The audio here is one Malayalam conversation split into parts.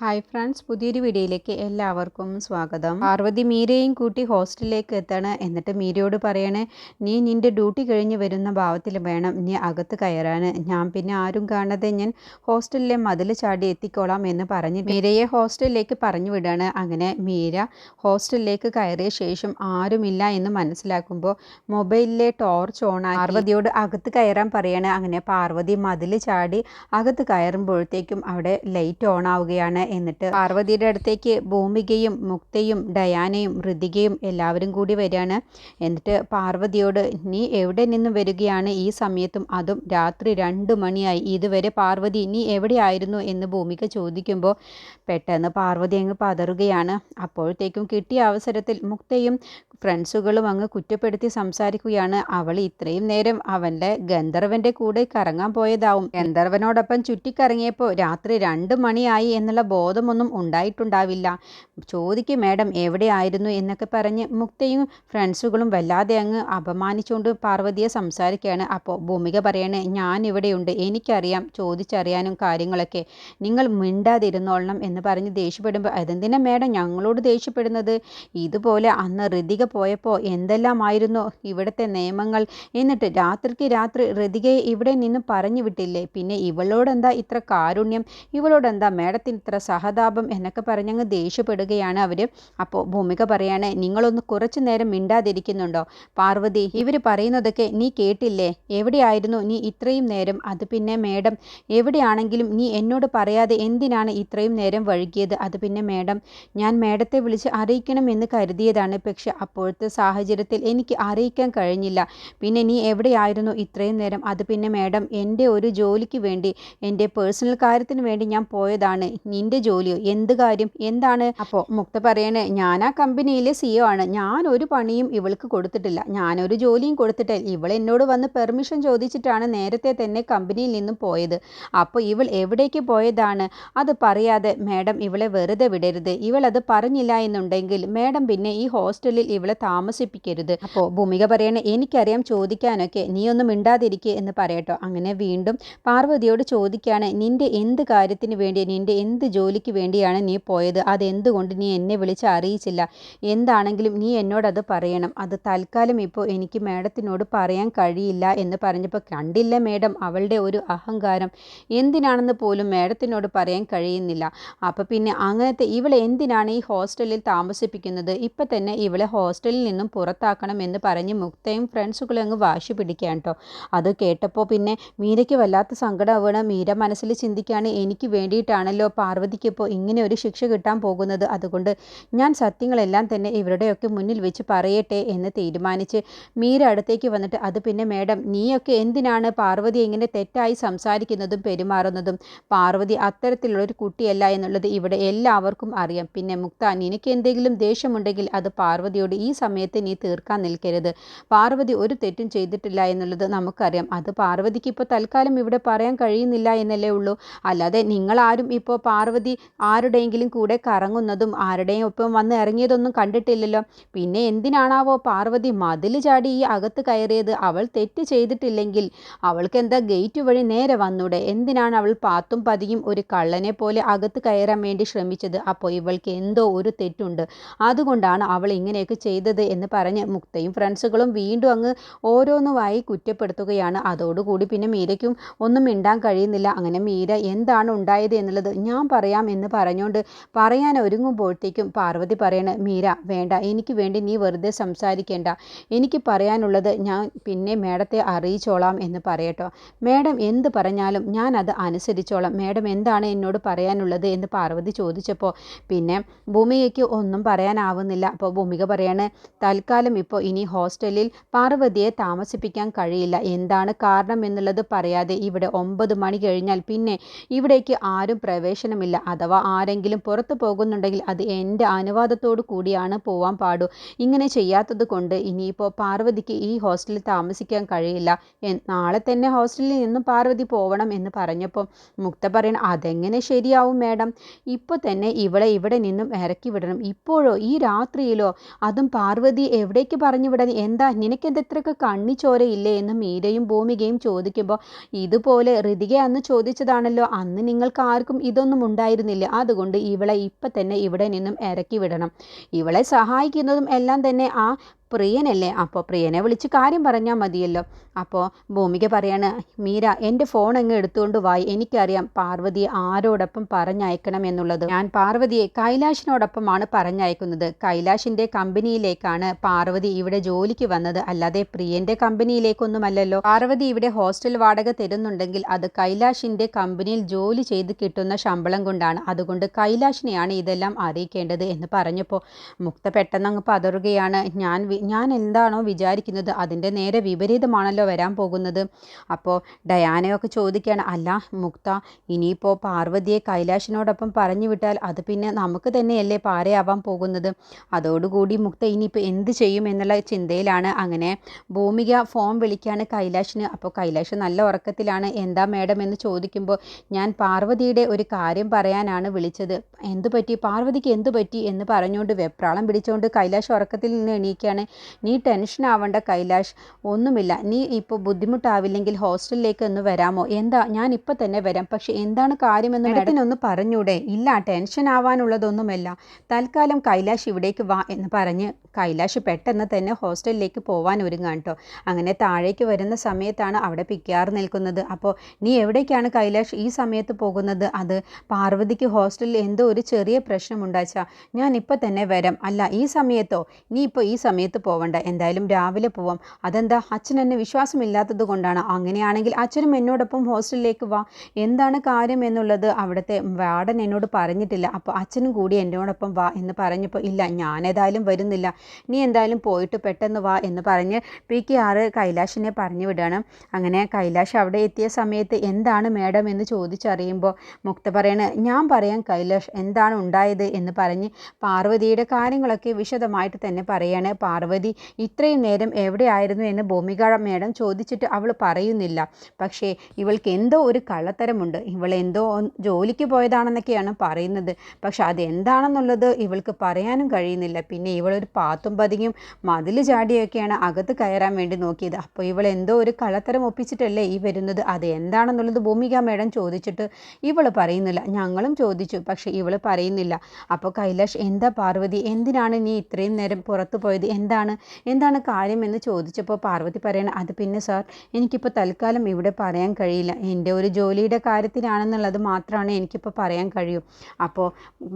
ഹായ് ഫ്രണ്ട്സ് പുതിയൊരു വീഡിയോയിലേക്ക് എല്ലാവർക്കും സ്വാഗതം. പാർവതി മീരയും കൂട്ടി ഹോസ്റ്റലിലേക്ക് എത്തണം. എന്നിട്ട് മീരയോട് പറയണേ നീ നിന്റെ ഡ്യൂട്ടി കഴിഞ്ഞ് വരുന്ന ഭാവത്തിൽ വേണം നീ അകത്ത് കയറാൻ ഞാൻ പിന്നെ ആരും കാണാതെ ഞാൻ ഹോസ്റ്റലിലെ മതിൽ ചാടി എത്തിക്കോളാം എന്ന് പറഞ്ഞ് മീരയെ ഹോസ്റ്റലിലേക്ക് പറഞ്ഞു വിടാണ്. അങ്ങനെ മീര ഹോസ്റ്റലിലേക്ക് കയറിയ ശേഷം ആരുമില്ല എന്ന് മനസ്സിലാക്കുമ്പോൾ മൊബൈലിലെ ടോർച്ച് ഓൺ പാർവതിയോട് അകത്ത് കയറാൻ പറയാണ് അങ്ങനെ പാർവതി മതിൽ ചാടി അകത്ത് കയറുമ്പോഴത്തേക്കും അവിടെ ലൈറ്റ് ഓൺ ആവുകയാണ്. എന്നിട്ട് പാർവതിയുടെ അടുത്തേക്ക് ഭൂമികയും മുക്തയും ഡയാനയും ഋതികയും എല്ലാവരും കൂടി വരികയാണ്. എന്നിട്ട് പാർവതിയോട് നീ എവിടെ നിന്ന് വരികയാണ് ഈ സമയത്തും? അതും രാത്രി രണ്ട് മണിയായി. ഇതുവരെ പാർവതി നീ എവിടെയായിരുന്നു എന്ന് ഭൂമിക ചോദിക്കുമ്പോൾ പെട്ടെന്ന് പാർവതി അങ്ങ് പതറുകയാണ്. അപ്പോഴത്തേക്കും കിട്ടിയ അവസരത്തിൽ മുക്തയും ഫ്രണ്ട്സുകളും അങ്ങ് കുറ്റപ്പെടുത്തി സംസാരിക്കുകയാണ്. അവൾ ഇത്രയും നേരം അവന്റെ ഗന്ധർവന്റെ കൂടെ കറങ്ങാൻ പോയതാവും. ഗന്ധർവനോടൊപ്പം ചുറ്റിക്കറങ്ങിയപ്പോൾ രാത്രി രണ്ട് മണിയായി എന്നുള്ള ബോധമൊന്നും ഉണ്ടായിട്ടുണ്ടാവില്ല. ചോദിക്കും മേഡം എവിടെയായിരുന്നു എന്നൊക്കെ പറഞ്ഞ് മുക്തയും ഫ്രണ്ട്സുകളും വല്ലാതെ അങ്ങ് അപമാനിച്ചുകൊണ്ട് പാർവതിയെ സംസാരിക്കുകയാണ്. അപ്പോൾ ഭൂമിക പറയണേ ഞാൻ ഇവിടെയുണ്ട് എനിക്കറിയാം ചോദിച്ചറിയാനും കാര്യങ്ങളൊക്കെ. നിങ്ങൾ മിണ്ടാതിരുന്നോളണം എന്ന് പറഞ്ഞ് ദേഷ്യപ്പെടുമ്പോൾ അതെന്തിനാ മേഡം ഞങ്ങളോട് ദേഷ്യപ്പെടുന്നത്? ഇതുപോലെ അന്ന് ഋതിക പോയപ്പോൾ എന്തെല്ലാമായിരുന്നു ഇവിടുത്തെ നിയമങ്ങൾ? എന്നിട്ട് രാത്രിക്ക് രാത്രി ഋതികയെ ഇവിടെ നിന്ന് പറഞ്ഞു വിട്ടില്ലേ? പിന്നെ ഇവളോടെന്താ ഇത്ര കാരുണ്യം? ഇവളോടെന്താ മേഡത്തിന് ഇത്ര സഹതാപം എന്നൊക്കെ പറഞ്ഞങ്ങ് ദേഷ്യപ്പെടുകയാണ് അവർ അപ്പോൾ ഭൂമിക പറയാണ് നിങ്ങളൊന്ന് കുറച്ചു നേരം മിണ്ടാതിരിക്കുന്നുണ്ടോ? പാർവതി ഇവർ പറയുന്നതൊക്കെ നീ കേട്ടില്ലേ? എവിടെയായിരുന്നു നീ ഇത്രയും നേരം? അത് പിന്നെ മേഡം എവിടെയാണെങ്കിലും നീ എന്നോട് പറയാതെ എന്തിനാണ് ഇത്രയും നേരം വഴുകിയത്? അത് പിന്നെ മേഡം ഞാൻ മേഡത്തെ വിളിച്ച് അറിയിക്കണമെന്ന് കരുതിയതാണ്. പക്ഷെ അപ്പോഴത്തെ സാഹചര്യത്തിൽ എനിക്ക് അറിയിക്കാൻ കഴിഞ്ഞില്ല. പിന്നെ നീ എവിടെയായിരുന്നു ഇത്രയും നേരം? അത് പിന്നെ മേഡം എന്റെ ഒരു ജോലിക്ക് വേണ്ടി എന്റെ പേഴ്സണൽ കാര്യത്തിന് വേണ്ടി ഞാൻ പോയതാണ്. നിന്റെ ജോലിയോ? എന്ത് കാര്യം? എന്താണ്? അപ്പോ മുക്ത പറയണേ ഞാൻ ആ കമ്പനിയിലെ സിഒ ആണ്. ഞാൻ ഒരു പണിയും ഇവൾക്ക് കൊടുത്തിട്ടില്ല. ഞാനൊരു ജോലിയും കൊടുത്തിട്ടില്ല. ഇവൾ എന്നോട് വന്ന് പെർമിഷൻ ചോദിച്ചിട്ടാണ് നേരത്തെ തന്നെ കമ്പനിയിൽ നിന്നും പോയത്. അപ്പോൾ ഇവൾ എവിടേക്ക് പോയതാണ്? അത് പറയാതെ മാഡം ഇവളെ വെറുതെ വിടരുത്. ഇവൾ അത് പറഞ്ഞില്ല എന്നുണ്ടെങ്കിൽ മാഡം പിന്നെ ഈ ഹോസ്റ്റലിൽ ഇവളെ താമസിപ്പിക്കരുത്. അപ്പോൾ ഭൂമിക പറയണേ എനിക്കറിയാം ചോദിക്കാനൊക്കെ. നീ ഒന്നും മിണ്ടാതിരിക്കേ എന്ന് പറയട്ടോ. അങ്ങനെ വീണ്ടും പാർവതിയോട് ചോദിക്കുകയാണ് നിന്റെ എന്ത് കാര്യത്തിന് വേണ്ടി? നിന്റെ എന്ത് ജോലിക്ക് വേണ്ടിയാണ് നീ പോയത്. അതെന്തുകൊണ്ട് നീ എന്നെ വിളിച്ച് അറിയിച്ചില്ല? എന്താണെങ്കിലും നീ എന്നോടത് പറയണം. അത് തൽക്കാലം ഇപ്പോൾ എനിക്ക് മേഡത്തിനോട് പറയാൻ കഴിയില്ല എന്ന് പറഞ്ഞപ്പോൾ കണ്ടില്ല മേഡം. അവളുടെ ഒരു അഹങ്കാരം. എന്തിനാണെന്ന് പോലും മേഡത്തിനോട് പറയാൻ കഴിയുന്നില്ല. അപ്പോൾ പിന്നെ അങ്ങനത്തെ ഇവളെ എന്തിനാണ് ഈ ഹോസ്റ്റലിൽ താമസിപ്പിക്കുന്നത്? ഇപ്പം തന്നെ ഇവളെ ഹോസ്റ്റലിൽ നിന്നും പുറത്താക്കണം എന്ന് പറഞ്ഞ് മുക്തയും ഫ്രണ്ട്സുകളും അങ്ങ് വാശി പിടിക്കാൻ കേട്ടോ. അത് കേട്ടപ്പോൾ പിന്നെ മീരയ്ക്ക് വല്ലാത്ത സങ്കടമാവണം മീര മനസ്സിൽ ചിന്തിക്കുകയാണ് എനിക്ക് വേണ്ടിയിട്ടാണല്ലോ പാർവതിക്ക് ഇപ്പോൾ ഇങ്ങനെ ഒരു ശിക്ഷ കിട്ടാൻ പോകുന്നത്. അതുകൊണ്ട് ഞാൻ സത്യങ്ങളെല്ലാം തന്നെ ഇവരുടെയൊക്കെ മുന്നിൽ വെച്ച് പറയട്ടെ എന്ന് തീരുമാനിച്ച് മീര അടുത്തേക്ക് വന്നിട്ട് അത് പിന്നെ മേഡം നീയൊക്കെ എന്തിനാണ് പാർവതി ഇങ്ങനെ തെറ്റായി സംസാരിക്കുന്നതും പെരുമാറുന്നതും? പാർവതി അത്തരത്തിലുള്ളൊരു കുട്ടിയല്ല എന്നുള്ളത് ഇവിടെ എല്ലാവർക്കും അറിയാം. പിന്നെ മുക്ത നിനക്ക് എന്തെങ്കിലും ദേഷ്യമുണ്ടെങ്കിൽ അത് പാർവതിയോട് ഈ സമയത്ത് നീ തീർക്കാൻ നിൽക്കരുത്. പാർവതി ഒരു തെറ്റും ചെയ്തിട്ടില്ല എന്നുള്ളത് നമുക്കറിയാം. അത് പാർവതിക്ക് ഇപ്പോൾ തൽക്കാലം ഇവിടെ പറയാൻ കഴിയുന്നില്ല എന്നല്ലേ ഉള്ളൂ. അല്ലാതെ നിങ്ങളാരും ഇപ്പോൾ പാർവതി ആരുടെയെങ്കിലും കൂടെ കറങ്ങുന്നതും ആരുടെയും ഒപ്പം വന്ന് ഇറങ്ങിയതൊന്നും കണ്ടിട്ടില്ലല്ലോ. പിന്നെ എന്തിനാണാവോ പാർവതി മതിൽ ചാടി ഈ അകത്ത് കയറിയത്? അവൾ തെറ്റ് ചെയ്തിട്ടില്ലെങ്കിൽ അവൾക്ക് എന്താ ഗേറ്റ് വഴി നേരെ വന്നൂടെ? എന്തിനാണ് അവൾ പാത്തും പതിയും ഒരു കള്ളനെ പോലെ അകത്ത് കയറാൻ വേണ്ടി ശ്രമിച്ചത്? അപ്പോൾ ഇവൾക്ക് എന്തോ ഒരു തെറ്റുണ്ട്. അതുകൊണ്ടാണ് അവൾ ഇങ്ങനെയൊക്കെ ചെയ്തത് എന്ന് പറഞ്ഞ് മുക്തയും ഫ്രണ്ട്സുകളും വീണ്ടും അങ്ങ് ഓരോന്നുമായി കുറ്റപ്പെടുത്തുകയാണ്. അതോടുകൂടി പിന്നെ മീരയ്ക്കും ഒന്നും മിണ്ടാൻ കഴിയുന്നില്ല. അങ്ങനെ മീര എന്താണ് ഉണ്ടായത് എന്നുള്ളത് ഞാൻ പറയാം. എന്ന് പറഞ്ഞുകൊണ്ട് പറയാൻ ഒരുങ്ങുമ്പോഴത്തേക്കും പാർവതി പറയണ മീര വേണ്ട എനിക്ക് വേണ്ടി നീ വെറുതെ സംസാരിക്കേണ്ട. എനിക്ക് പറയാനുള്ളത് ഞാൻ പിന്നെ മേഡത്തെ അറിയിച്ചോളാം എന്ന് പറയട്ടോ. മേഡം എന്ത് പറഞ്ഞാലും ഞാൻ അത് അനുസരിച്ചോളാം. മേഡം എന്താണ് എന്നോട് പറയാനുള്ളത് എന്ന് പാർവതി ചോദിച്ചപ്പോൾ പിന്നെ ഭൂമികയ്ക്ക് ഒന്നും പറയാനാവുന്നില്ല. അപ്പോൾ ഭൂമിക പറയാണ് തൽക്കാലം ഇപ്പോൾ ഇനി ഹോസ്റ്റലിൽ പാർവതിയെ താമസിപ്പിക്കാൻ കഴിയില്ല. എന്താണ് കാരണം എന്നുള്ളത് പറയാതെ ഇവിടെ ഒമ്പത് മണി കഴിഞ്ഞാൽ പിന്നെ ഇവിടേക്ക് ആരും പ്രവേശനമില്ല. അഥവാ ആരെങ്കിലും പുറത്തു പോകുന്നുണ്ടെങ്കിൽ അത് എന്റെ അനുവാദത്തോടു കൂടിയാണ് പോവാൻ പാടൂ. ഇങ്ങനെ ചെയ്യാത്തത് കൊണ്ട് ഇനിയിപ്പോൾ പാർവതിക്ക് ഈ ഹോസ്റ്റലിൽ താമസിക്കാൻ കഴിയില്ല. നാളെ തന്നെ ഹോസ്റ്റലിൽ നിന്നും പാർവതി പോവണം എന്ന് പറഞ്ഞപ്പോൾ മുക്ത പറയണം അതെങ്ങനെ ശരിയാവും മേഡം? ഇപ്പോൾ തന്നെ ഇവളെ ഇവിടെ നിന്നും ഇറക്കി വിടണം. ഇപ്പോഴോ ഈ രാത്രിയിലോ? അതും പാർവതി എവിടേക്ക് പറഞ്ഞു വിടാൻ എന്താ നിനക്കെന്താ ഇത്രയൊക്കെ കണ്ണിച്ചോരയില്ലേ എന്ന് മീരയും ഭൂമികയും ചോദിക്കുമ്പോൾ ഇതുപോലെ ഋതിക അന്ന് ചോദിച്ചതാണല്ലോ. അന്ന് നിങ്ങൾക്ക് ആർക്കും ഇതൊന്നും ഉണ്ടായി മതിയായിരുന്നില്ല അതുകൊണ്ട് ഇവളെ ഇപ്പം തന്നെ ഇവിടെ നിന്നും ഇറക്കി വിടണം. ഇവളെ സഹായിക്കുന്നതും എല്ലാം തന്നെ ആ പ്രിയനല്ലേ? അപ്പോൾ പ്രിയനെ വിളിച്ച് കാര്യം പറഞ്ഞാൽ മതിയല്ലോ. അപ്പോൾ ഭൂമിക പറയാണ് മീര എന്റെ ഫോൺ അങ്ങ് എടുത്തുകൊണ്ട് വായി എനിക്കറിയാം പാർവതിയെ ആരോടൊപ്പം പറഞ്ഞയക്കണം എന്നുള്ളത്. ഞാൻ പാർവതിയെ കൈലാഷിനോടൊപ്പമാണ് പറഞ്ഞയക്കുന്നത്. കൈലാഷിന്റെ കമ്പനിയിലേക്കാണ് പാർവതി ഇവിടെ ജോലിക്ക് വന്നത്. അല്ലാതെ പ്രിയന്റെ കമ്പനിയിലേക്കൊന്നുമല്ലല്ലോ. പാർവതി ഇവിടെ ഹോസ്റ്റൽ വാടക തരുന്നുണ്ടെങ്കിൽ അത് കൈലാഷിന്റെ കമ്പനിയിൽ ജോലി ചെയ്ത് കിട്ടുന്ന ശമ്പളം കൊണ്ടാണ്. അതുകൊണ്ട് കൈലാഷിനെയാണ് ഇതെല്ലാം അറിയിക്കേണ്ടത് എന്ന് പറഞ്ഞപ്പോൾ മുക്ത പെട്ടെന്ന് അങ്ങ് പതറുകയാണ്. ഞാൻ ഞാൻ എന്താണോ വിചാരിക്കുന്നത് അതിന്റെ നേരെ വിപരീതമാണല്ലോ വരാൻ പോകുന്നത്. അപ്പോൾ ഡയാനയൊക്കെ ചോദിക്കുകയാണ് അല്ല മുക്ത ഇനിയിപ്പോൾ പാർവതിയെ കൈലാഷിനോടൊപ്പം പറഞ്ഞു വിട്ടാൽ അത് പിന്നെ നമുക്ക് തന്നെയല്ലേ പാരയാവാൻ പോകുന്നത്? അതോടുകൂടി മുക്ത ഇനിയിപ്പോൾ എന്ത് ചെയ്യും എന്നുള്ള ചിന്തയിലാണ്. അങ്ങനെ ഭൂമിക ഫോൺ വിളിക്കുകയാണ് കൈലാഷിന്. അപ്പോൾ കൈലാഷ് നല്ല ഉറക്കത്തിലാണ്. എന്താ മേഡം? എന്ന് ചോദിക്കുമ്പോൾ ഞാൻ പാർവതിയുടെ ഒരു കാര്യം പറയാനാണ് വിളിച്ചത്. എന്തു പറ്റി പാർവതിക്ക് എന്തു പറ്റി എന്ന് പറഞ്ഞുകൊണ്ട് വെപ്രാളം പിടിച്ചുകൊണ്ട് കൈലാഷ് ഉറക്കത്തിൽ നിന്ന് എണീക്കുകയാണ്. നീ ടെൻഷൻ ആവേണ്ട കൈലാഷ്. ഒന്നുമില്ല. നീ ഇപ്പോൾ ബുദ്ധിമുട്ടാവില്ലെങ്കിൽ ഹോസ്റ്റലിലേക്ക് ഒന്ന് വരാമോ? എന്താ? ഞാൻ ഇപ്പോൾ തന്നെ വരാം. പക്ഷേ എന്താണ് കാര്യമെന്ന് മേഡത്തിനൊന്ന് പറഞ്ഞൂടെ? ഇല്ല ടെൻഷൻ ആവാനുള്ളതൊന്നുമല്ല. തൽക്കാലം കൈലാഷ് ഇവിടേക്ക് വാ എന്ന് പറഞ്ഞ് കൈലാഷ് പെട്ടെന്ന് തന്നെ ഹോസ്റ്റലിലേക്ക് പോവാൻ ഒരുങ്ങാൻ കേട്ടോ അങ്ങനെ താഴേക്ക് വരുന്ന സമയത്താണ് അവിടെ പിക്കാർ നിൽക്കുന്നത്. അപ്പോൾ നീ എവിടേക്കാണ് കൈലാഷ് ഈ സമയത്ത് പോകുന്നത്? അത് പാർവതിക്ക് ഹോസ്റ്റലിൽ എന്തോ ഒരു ചെറിയ പ്രശ്നമുണ്ടാച്ചാ ഞാൻ ഇപ്പോൾ തന്നെ വരാം. അല്ല ഈ സമയത്തോ? നീ ഇപ്പോൾ ഈ സമയത്ത് പോവണ്ട. എന്തായാലും രാവിലെ പോവാം. അതെന്താ? അച്ഛൻ എന്നെ വിശ്വാസമില്ലാത്തത് കൊണ്ടാണ്. അങ്ങനെയാണെങ്കിൽ അച്ഛനും എന്നോടൊപ്പം ഹോസ്റ്റലിലേക്ക് വാ. എന്താണ് കാര്യം എന്നുള്ളത് അവിടുത്തെ വാർഡൻ എന്നോട് പറഞ്ഞിട്ടില്ല. അപ്പോൾ അച്ഛനും കൂടി എന്നോടൊപ്പം വാ എന്ന് പറഞ്ഞപ്പോൾ ഇല്ല ഞാനേതായാലും വരുന്നില്ല. നീ എന്തായാലും പോയിട്ട് പെട്ടെന്ന് വാ എന്ന് പറഞ്ഞ് പി കെ ആറ് കൈലാഷിനെ പറഞ്ഞു വിടുകയാണ് അങ്ങനെ കൈലാഷ് അവിടെ എത്തിയ സമയത്ത് എന്താണ് മേഡം എന്ന് ചോദിച്ചറിയുമ്പോൾ മുക്ത പറയണ ഞാൻ പറയാം കൈലാഷ് എന്താണ് ഉണ്ടായത്? എന്ന് പറഞ്ഞ് പാർവതിയുടെ കാര്യങ്ങളൊക്കെ വിശദമായിട്ട് തന്നെ പറയാണ്. പാർവതി ഇത്രയും നേരം എവിടെയായിരുന്നു എന്ന് ഭൂമിക മേഡം ചോദിച്ചിട്ട് അവൾ പറയുന്നില്ല. പക്ഷേ ഇവൾക്ക് എന്തോ ഒരു കള്ളത്തരമുണ്ട്. ഇവൾ എന്തോ ജോലിക്ക് പോയതാണെന്നൊക്കെയാണ് പറയുന്നത്. പക്ഷെ അതെന്താണെന്നുള്ളത് ഇവൾക്ക് പറയാനും കഴിയുന്നില്ല. പിന്നെ ഇവളൊരു പാത്തും പതിങ്ങും മതിൽ ചാടിയൊക്കെയാണ് അകത്ത് കയറാൻ വേണ്ടി നോക്കിയത്. അപ്പോൾ ഇവൾ എന്തോ ഒരു കള്ളത്തരം ഒപ്പിച്ചിട്ടല്ലേ ഈ വരുന്നത്? അത് എന്താണെന്നുള്ളത് ഭൂമിക മേഡം ചോദിച്ചിട്ട് ഇവൾ പറയുന്നില്ല. ഞങ്ങളും ചോദിച്ചു പക്ഷേ ഇവൾ പറയുന്നില്ല. അപ്പോൾ കൈലാഷ് എന്താ പാർവതി? എന്തിനാണ് നീ ഇത്രയും നേരം പുറത്തു പോയത്? എന്താണ്? എന്താണ് കാര്യം എന്ന് ചോദിച്ചപ്പോൾ പാർവതി പറയണം അത് പിന്നെ സാർ എനിക്കിപ്പോൾ തൽക്കാലം ഇവിടെ പറയാൻ കഴിയില്ല. എന്റെ ഒരു ജോലിയുടെ കാര്യത്തിലാണെന്നുള്ളത് മാത്രമാണ് എനിക്കിപ്പോൾ പറയാൻ കഴിയൂ. അപ്പോൾ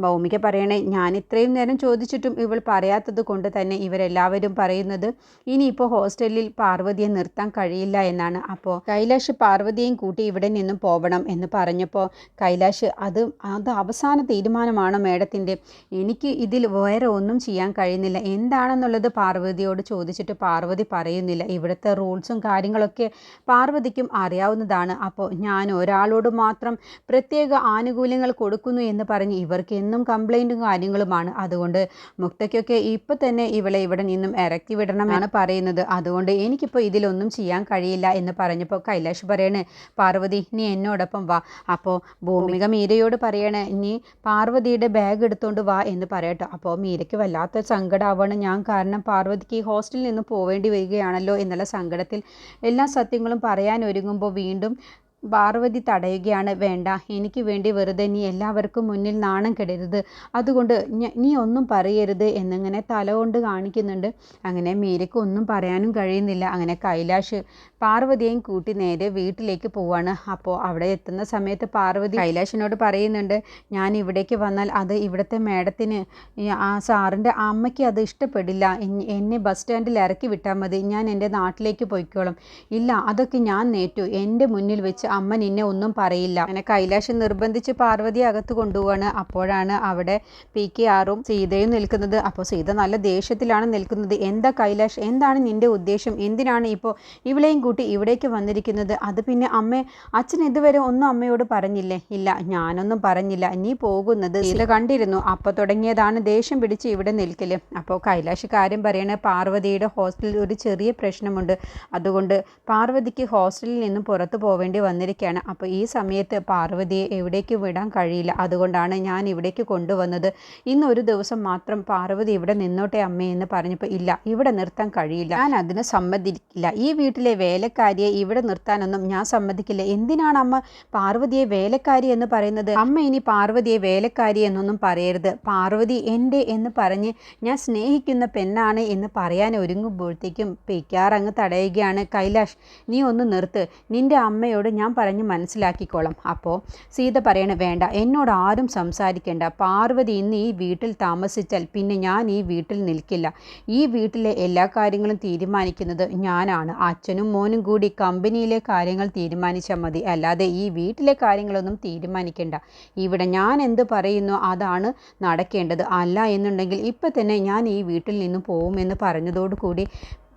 ഭൗമിക പറയണേ ഞാൻ ഇത്രയും നേരം ചോദിച്ചിട്ടും ഇവൾ പറയാത്തത് കൊണ്ട് തന്നെ ഇവരെല്ലാവരും പറയുന്നത് ഇനിയിപ്പോൾ ഹോസ്റ്റലിൽ പാർവതിയെ നിർത്താൻ കഴിയില്ല എന്നാണ്. അപ്പോൾ കൈലാഷ് പാർവതിയെയും കൂട്ടി ഇവിടെ നിന്നും പോവണം എന്ന് പറഞ്ഞപ്പോൾ കൈലാഷ് അത് അത് അവസാന തീരുമാനമാണ് മേഡത്തിന്റെ? എനിക്ക് ഇതിൽ വേറെ ഒന്നും ചെയ്യാൻ കഴിയുന്നില്ല. എന്താണെന്നുള്ളത് പാർവതിയോട് ചോദിച്ചിട്ട് പാർവതി പറയുന്നില്ല. ഇവിടുത്തെ റൂൾസും കാര്യങ്ങളൊക്കെ പാർവതിക്കും അറിയാവുന്നതാണ്. അപ്പോൾ ഞാൻ ഒരാളോട് മാത്രം പ്രത്യേക ആനുകൂല്യങ്ങൾ കൊടുക്കുന്നു എന്ന് പറഞ്ഞ് ഇവർക്ക് എന്നും കംപ്ലൈന്റും കാര്യങ്ങളുമാണ്. അതുകൊണ്ട് മുക്തയ്ക്കൊക്കെ ഇപ്പം തന്നെ ഇവളെ ഇവിടെ നിന്നും ഇറക്കി വിടണമെന്നാണ് പറയുന്നത്. അതുകൊണ്ട് എനിക്കിപ്പോൾ ഇതിലൊന്നും ചെയ്യാൻ കഴിയില്ല എന്ന് പറഞ്ഞപ്പോൾ കൈലാഷ് പറയണേ പാർവതി നീ എന്നോടൊപ്പം വാ. അപ്പോൾ ഭൂമിക മീരയോട് പറയണേ നീ പാർവതിയുടെ ബാഗ് എടുത്തുകൊണ്ട് വാ എന്ന് പറയട്ടോ. അപ്പോൾ മീരയ്ക്ക് വല്ലാത്ത സങ്കടമാവാണ് ഞാൻ കാരണം പാർവതിക്ക് ഹോസ്റ്റലിൽ നിന്ന് പോവേണ്ടി വരികയാണല്ലോ എന്നുള്ള സങ്കടത്തിൽ എല്ലാ സത്യങ്ങളും പറയാൻ ഒരുങ്ങുമ്പോൾ വീണ്ടും പാർവതി തടയുകയാണ് വേണ്ട. എനിക്ക് വേണ്ടി വെറുതെ നീ എല്ലാവർക്കും മുന്നിൽ നാണം കെടരുത്. അതുകൊണ്ട് നീ ഒന്നും പറയരുത് എന്നിങ്ങനെ തല കൊണ്ട് കാണിക്കുന്നുണ്ട്. അങ്ങനെ മീരയ്ക്ക് ഒന്നും പറയാനും കഴിയുന്നില്ല. അങ്ങനെ കൈലാഷ് പാർവതിയെയും കൂട്ടി നേരെ വീട്ടിലേക്ക് പോവാണ്. അപ്പോൾ അവിടെ എത്തുന്ന സമയത്ത് പാർവതി കൈലാഷിനോട് പറയുന്നുണ്ട് ഞാൻ ഇവിടേക്ക് വന്നാൽ അത് ഇവിടുത്തെ മേഡത്തിന് ആ സാറിന്റെ അമ്മയ്ക്ക് അത് ഇഷ്ടപ്പെടില്ല. എന്നെ ബസ് സ്റ്റാൻഡിൽ ഇറക്കി വിട്ടാൽ മതി. ഞാൻ എന്റെ നാട്ടിലേക്ക് പോയിക്കോളും. ഇല്ല അതൊക്കെ ഞാൻ നേറ്റു. എന്റെ മുന്നിൽ വെച്ച് അമ്മ നിന്നെ ഒന്നും പറയില്ല. അങ്ങനെ കൈലാഷ് നിർബന്ധിച്ച് പാർവതി അകത്ത് കൊണ്ടുപോവാണ്. അപ്പോഴാണ് അവിടെ പി കെ ആറും സീതയും നിൽക്കുന്നത്. അപ്പോൾ സീത നല്ല ദേഷ്യത്തിലാണ് നിൽക്കുന്നത്. എന്താ കൈലാഷ് എന്താണ് നിന്റെ ഉദ്ദേശം? എന്തിനാണ് ഇപ്പോൾ ഇവളെയും കൂട്ടി ഇവിടേക്ക് വന്നിരിക്കുന്നത്? അത് പിന്നെ അമ്മ അച്ഛൻ ഇതുവരെ ഒന്നും അമ്മയോട് പറഞ്ഞില്ലേ? ഇല്ല ഞാനൊന്നും പറഞ്ഞില്ല. നീ പോകുന്നത് സീത കണ്ടിരുന്നു. അപ്പോൾ തുടങ്ങിയതാണ് ദേഷ്യം പിടിച്ച് ഇവിടെ നിൽക്കൽ. അപ്പോൾ കൈലാഷ് കാര്യം പറയണ പാർവതിയുടെ ഹോസ്റ്റലിൽ ഒരു ചെറിയ പ്രശ്നമുണ്ട്. അതുകൊണ്ട് പാർവതിക്ക് ഹോസ്റ്റലിൽ നിന്നും പുറത്തു പോവേണ്ടി വന്നിരിക്കുന്നു വന്നിരിക്കുകയാണ്. അപ്പോൾ ഈ സമയത്ത് പാർവതിയെ എവിടേക്ക് വിടാൻ കഴിയില്ല. അതുകൊണ്ടാണ് ഞാൻ ഇവിടേക്ക് കൊണ്ടുവന്നത്. ഇന്നൊരു ദിവസം മാത്രം പാർവതി ഇവിടെ നിന്നോട്ടെ അമ്മേ എന്ന് പറഞ്ഞപ്പോൾ ഇല്ല ഇവിടെ നിർത്താൻ കഴിയില്ല. ഞാൻ അതിന് സമ്മതിക്കില്ല. ഈ വീട്ടിലെ വേലക്കാരിയെ ഇവിടെ നിർത്താനൊന്നും ഞാൻ സമ്മതിക്കില്ല. എന്തിനാണ് അമ്മ പാർവതിയെ വേലക്കാരി എന്ന് പറയുന്നത്? അമ്മ ഇനി പാർവതിയെ വേലക്കാരി എന്നൊന്നും പറയരുത്. പാർവതി എന്റെ എന്ന് പറഞ്ഞ് ഞാൻ സ്നേഹിക്കുന്ന പെണ്ണാണ് എന്ന് പറയാൻ ഒരുങ്ങുമ്പോഴത്തേക്കും പിക്കാർ അങ്ങ് തടയുകയാണ്. കൈലാഷ് നീ ഒന്ന് നിർത്ത്. നിന്റെ അമ്മയോട് ഞാൻ പറഞ്ഞ് മനസ്സിലാക്കിക്കോളാം. അപ്പോൾ സീത പറയണ വേണ്ട എന്നോട് ആരും സംസാരിക്കേണ്ട. പാർവതി ഇന്ന് ഈ വീട്ടിൽ താമസിച്ചാൽ പിന്നെ ഞാൻ ഈ വീട്ടിൽ നിൽക്കില്ല. ഈ വീട്ടിലെ എല്ലാ കാര്യങ്ങളും തീരുമാനിക്കുന്നത് ഞാനാണ്. അച്ഛനും മോനും കൂടി കമ്പനിയിലെ കാര്യങ്ങൾ തീരുമാനിച്ചാൽ മതി. അല്ലാതെ ഈ വീട്ടിലെ കാര്യങ്ങളൊന്നും തീരുമാനിക്കേണ്ട. ഇവിടെ ഞാൻ എന്ത് പറയുന്നു അതാണ് നടക്കേണ്ടത്. അല്ല എന്നുണ്ടെങ്കിൽ ഇപ്പം തന്നെ ഞാൻ ഈ വീട്ടിൽ നിന്ന് പോകുമെന്ന് പറഞ്ഞതോടുകൂടി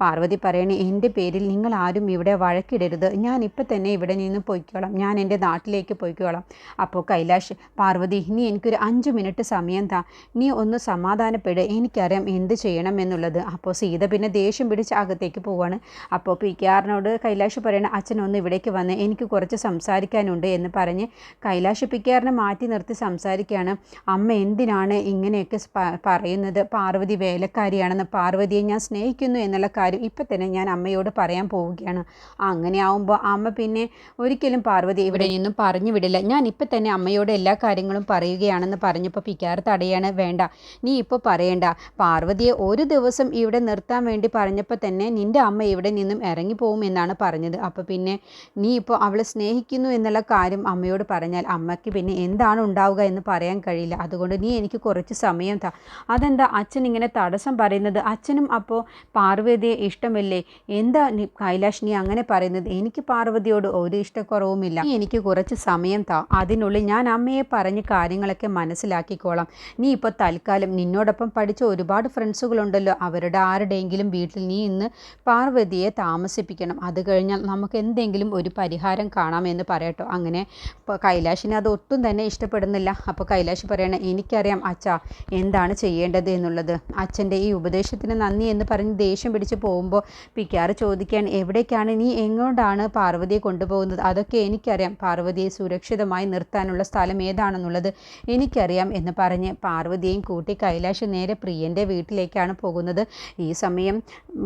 പാർവതി പറയണേ എന്റെ പേരിൽ നിങ്ങൾ ആരും ഇവിടെ വഴക്കിടരുത്. ഞാൻ ഇപ്പം തന്നെ ഇവിടെ നിന്ന് പോയിക്കോളാം. ഞാൻ എന്റെ നാട്ടിലേക്ക് പോയിക്കോളാം. അപ്പോൾ കൈലാഷ് പാർവതി നീ എനിക്കൊരു അഞ്ച് മിനിറ്റ് സമയം താ. നീ ഒന്ന് സമാധാനപ്പെട്. എനിക്കറിയാം എന്ത് ചെയ്യണം എന്നുള്ളത്. അപ്പോൾ സീത പിന്നെ ദേഷ്യം പിടിച്ച് അകത്തേക്ക് പോവാണ്. അപ്പോൾ പി കെ ആറിനോട് കൈലാഷ് പറയണ അച്ഛനൊന്ന് ഇവിടേക്ക് വന്ന്. എനിക്ക് കുറച്ച് സംസാരിക്കാനുണ്ട് എന്ന് പറഞ്ഞ് കൈലാഷ് പി കെ ആറിനെ മാറ്റി നിർത്തി സംസാരിക്കുകയാണ്. അമ്മ എന്തിനാണ് ഇങ്ങനെയൊക്കെ പറയുന്നത്? പാർവതി വേലക്കാരിയാണെന്ന്. പാർവതിയെ ഞാൻ സ്നേഹിക്കുന്നു എന്നുള്ള കാര്യം ഇപ്പം തന്നെ ഞാൻ അമ്മയോട് പറയാൻ പോവുകയാണ്. അങ്ങനെ ആവുമ്പോൾ അമ്മ പിന്നെ ഒരിക്കലും പാർവതി ഇവിടെ നിന്നും പറഞ്ഞു വിടില്ല. ഞാൻ ഇപ്പം തന്നെ അമ്മയോട് എല്ലാ കാര്യങ്ങളും പറയുകയാണെന്ന് പറഞ്ഞപ്പോൾ പിക്കാർ തടയാണ് വേണ്ട നീ ഇപ്പോൾ പറയണ്ട. പാർവതിയെ ഒരു ദിവസം ഇവിടെ നിർത്താൻ വേണ്ടി പറഞ്ഞപ്പോൾ തന്നെ നിന്റെ അമ്മ ഇവിടെ നിന്നും ഇറങ്ങിപ്പോവും എന്നാണ് പറഞ്ഞത്. അപ്പോൾ പിന്നെ നീ ഇപ്പോൾ അവളെ സ്നേഹിക്കുന്നു എന്നുള്ള കാര്യം അമ്മയോട് പറഞ്ഞാൽ അമ്മയ്ക്ക് പിന്നെ എന്താണ് ഉണ്ടാവുക എന്ന് പറയാൻ കഴിയില്ല. അതുകൊണ്ട് നീ എനിക്ക് കുറച്ച് സമയം താ. അതെന്താ? അച്ഛൻ ഇങ്ങനെ തടസ്സം പറയുന്നത്. അച്ഛനും അപ്പോൾ പാർവതിയെ ഇഷ്ടമില്ലേ? എന്താ കൈലാഷ് നീ അങ്ങനെ പറയുന്നത്? എനിക്ക് പാർവതിയോട് ഒരു ഇഷ്ടക്കുറവുമില്ല. നീ എനിക്ക് കുറച്ച് സമയം താ. അതിനുള്ളിൽ ഞാൻ അമ്മയെ പറഞ്ഞ് കാര്യങ്ങളൊക്കെ മനസ്സിലാക്കിക്കോളാം. നീ ഇപ്പോൾ തൽക്കാലം നിന്നോടൊപ്പം പഠിച്ച ഒരുപാട് ഫ്രണ്ട്സുകളുണ്ടല്ലോ. അവരുടെ ആരുടെയെങ്കിലും വീട്ടിൽ നീ ഇന്ന് പാർവതിയെ താമസിപ്പിക്കണം. അത് കഴിഞ്ഞാൽ നമുക്ക് എന്തെങ്കിലും ഒരു പരിഹാരം കാണാമെന്ന് പറയട്ടോ. അങ്ങനെ കൈലാഷിനെ അത് ഒട്ടും തന്നെ ഇഷ്ടപ്പെടുന്നില്ല. അപ്പോൾ കൈലാഷ് പറയണേ എനിക്കറിയാം അച്ഛ എന്താണ് ചെയ്യേണ്ടത് എന്നുള്ളത്? അച്ഛന്റെ ഈ ഉപദേശത്തിന് നന്ദി എന്ന് പറഞ്ഞ് ദേഷ്യം പിടിച്ച് പോകുമ്പോൾ പിക്കാറ് ചോദിക്കാൻ എവിടേക്കാണ് നീ എങ്ങോട്ടാണ് പാർവതിയെ കൊണ്ടുപോകുന്നത്? അതൊക്കെ എനിക്കറിയാം. പാർവതിയെ സുരക്ഷിതമായി നിർത്താനുള്ള സ്ഥലം ഏതാണെന്നുള്ളത് എനിക്കറിയാം എന്ന് പറഞ്ഞ് പാർവതിയെയും കൂട്ടി കൈലാഷ് നേരെ പ്രിയന്റെ വീട്ടിലേക്കാണ് പോകുന്നത്. ഈ സമയം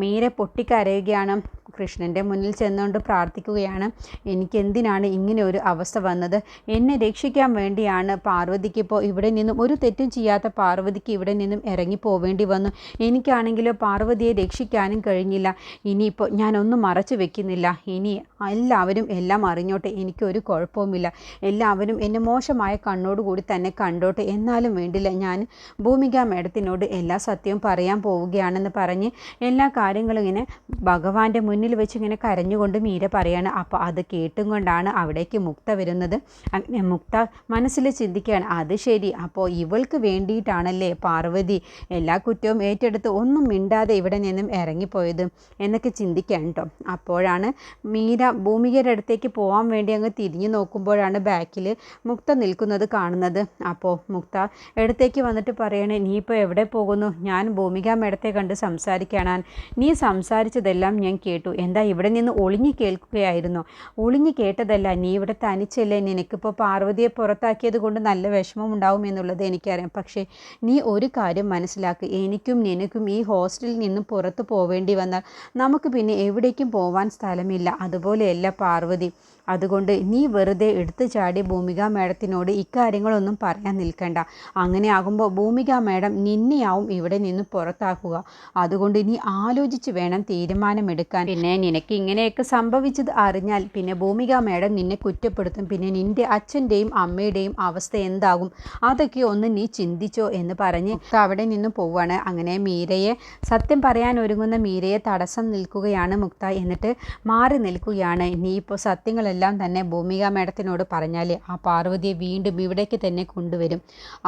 മീര പൊട്ടിക്കരയുകയാണ്. കൃഷ്ണന്റെ മുന്നിൽ ചെന്നുകൊണ്ട് പ്രാർത്ഥിക്കുകയാണ്. എനിക്ക് എന്തിനാണ് ഇങ്ങനെ ഒരു അവസ്ഥ വന്നത്? എന്നെ രക്ഷിക്കാൻ വേണ്ടിയാണ് പാർവതിക്ക് ഇപ്പോൾ ഇവിടെ നിന്നും ഒരു തെറ്റും ചെയ്യാത്ത പാർവതിക്ക് ഇവിടെ നിന്നും ഇറങ്ങി പോവേണ്ടി വന്നു. എനിക്കാണെങ്കിലോ പാർവതിയെ രക്ഷിക്കാനും കഴിഞ്ഞില്ല. ഇനിയിപ്പോൾ ഞാനൊന്നും മറച്ചു വെക്കുന്നില്ല. ഇനി എല്ലാവരും എല്ലാം അറിഞ്ഞോട്ടെ എനിക്കൊരു കുഴപ്പവുമില്ല. എല്ലാവരും എന്നെ മോശമായ കണ്ണോടുകൂടി തന്നെ കണ്ടോട്ടെ. എന്നാലും വേണ്ടില്ല ഞാൻ ഭൂമിക മേഡത്തിനോട് എല്ലാ സത്യവും പറയാൻ പോവുകയാണെന്ന് പറഞ്ഞ് എല്ലാ കാര്യങ്ങളും ഇങ്ങനെ ഭഗവാന്റെ മുന്നിൽ വെച്ച് ഇങ്ങനെ കരഞ്ഞുകൊണ്ട് മീര പറയാണ് അപ്പോൾ അത് കേട്ടും കൊണ്ടാണ് അവിടേക്ക് മുക്ത വരുന്നത്. അങ്ങനെ മുക്ത മനസ്സിൽ ചിന്തിക്കുകയാണ് അത് ശരി അപ്പോൾ ഇവൾക്ക് വേണ്ടിയിട്ടാണല്ലേ പാർവതി എല്ലാ കുറ്റവും ഏറ്റെടുത്ത് ഒന്നും മിണ്ടാതെ ഇവിടെ നിന്നും ഇറങ്ങിപ്പോയത്? എന്നൊക്കെ ചിന്തിക്കാൻ കേട്ടോ. അപ്പോഴാണ് മീര ഭൂമികയുടെ അടുത്തേക്ക് പോകാൻ വേണ്ടി അങ്ങ് തിരിഞ്ഞു നോക്കുമ്പോഴാണ് ബാക്കിൽ മുക്ത നിൽക്കുന്നത് കാണുന്നത്. അപ്പോൾ മുക്ത അടുത്തേക്ക് വന്നിട്ട് പറയണേ നീ ഇപ്പോൾ എവിടെ പോകുന്നു? ഞാൻ ഭൂമിക മേടത്തെ കണ്ട് സംസാരിക്കാനാൻ നീ സംസാരിച്ചതെല്ലാം ഞാൻ കേട്ടു. എന്താ ഇവിടെ നിന്ന് ഒളിഞ്ഞു കേൾക്കുകയായിരുന്നു. ഒളിഞ്ഞു കേട്ടതല്ല നീ ഇവിടെ തനിച്ചല്ലേ? നിനക്കിപ്പോൾ പാർവതിയെ പുറത്താക്കിയത് കൊണ്ട് നല്ല വിഷമം ഉണ്ടാവും എന്നുള്ളത് എനിക്കറിയാം. പക്ഷേ നീ ഒരു കാര്യം മനസ്സിലാക്കുക എനിക്കും നിനക്കും ഈ ഹോസ്റ്റലിൽ നിന്നും പുറത്ത് പോവേണ്ടി വന്നാൽ നമുക്ക് പിന്നെ എവിടേക്കും പോവാൻ സ്ഥലമില്ല. അതുപോലെയല്ല പാർവതി. അതുകൊണ്ട് നീ വെറുതെ എടുത്തു ചാടി ഭൂമിക മേഡത്തിനോട് ഇക്കാര്യങ്ങളൊന്നും പറയാൻ നിൽക്കണ്ട. അങ്ങനെ ആകുമ്പോൾ ഭൂമിക മേഡം നിന്നെയാവും ഇവിടെ നിന്ന് പുറത്താക്കുക. അതുകൊണ്ട് നീ ആലോചിച്ച് വേണം തീരുമാനമെടുക്കാൻ. പിന്നെ നിനക്ക് ഇങ്ങനെയൊക്കെ സംഭവിച്ചത് അറിഞ്ഞാൽ പിന്നെ ഭൂമിക മേഡം നിന്നെ കുറ്റപ്പെടുത്തും. പിന്നെ നിന്റെ അച്ഛന്റെയും അമ്മയുടെയും അവസ്ഥ എന്താകും? അതൊക്കെ ഒന്ന് നീ ചിന്തിച്ചോ എന്ന് പറഞ്ഞ് അവിടെ നിന്ന് പോവുകയാണ് അങ്ങനെ മീരയെ സത്യം പറയാൻ ഒരുങ്ങുന്ന മീരയെ തടസ്സം നിൽക്കുകയാണ് മുക്ത. എന്നിട്ട് മാറി നിൽക്കുകയാണ്. നീ ഇപ്പോൾ സത്യങ്ങളെല്ലാം എല്ലാം തന്നെ ഭൂമിക മേഡത്തിനോട് പറഞ്ഞാൽ ആ പാർവതിയെ വീണ്ടും ഇവിടേക്ക് തന്നെ കൊണ്ടുവരും.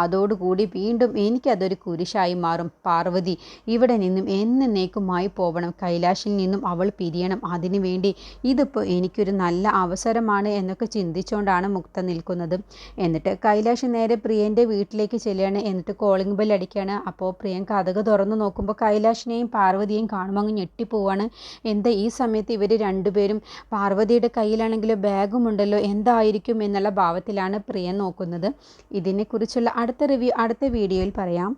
അതോടുകൂടി വീണ്ടും എനിക്കതൊരു കുരിശായി മാറും. പാർവതി ഇവിടെ നിന്നും എന്നേക്കുമായി പോകണം കൈലാഷിൽ നിന്നും അവൾ പിരിയണം. അതിനു വേണ്ടി ഇതിപ്പോൾ എനിക്കൊരു നല്ല അവസരമാണ് എന്നൊക്കെ ചിന്തിച്ചുകൊണ്ടാണ് മുക്ത നിൽക്കുന്നത്. എന്നിട്ട് കൈലാഷ് നേരെ പ്രിയന്റെ വീട്ടിലേക്ക് ചെല്ലുകയാണ്. എന്നിട്ട് കോളിംഗ് ബെൽ അടിക്കുകയാണ്. അപ്പോൾ പ്രിയൻ കഥക് തുറന്നു നോക്കുമ്പോൾ കൈലാഷിനെയും പാർവതിയെയും കാണുമ്പോൾ അങ്ങ് ഞെട്ടിപ്പോവാണ്. എന്താ ഈ സമയത്ത് ഇവർ രണ്ടുപേരും? പാർവതിയുടെ കയ്യിലാണെങ്കിൽ ബാഗും ഉണ്ടല്ലോ എന്തായിരിക്കും എന്നുള്ള ഭാവത്തിലാണ് പ്രിയ നോക്കുന്നത്. ഇതിനെക്കുറിച്ചുള്ള അടുത്ത റിവ്യൂ അടുത്ത വീഡിയോയിൽ പറയാം.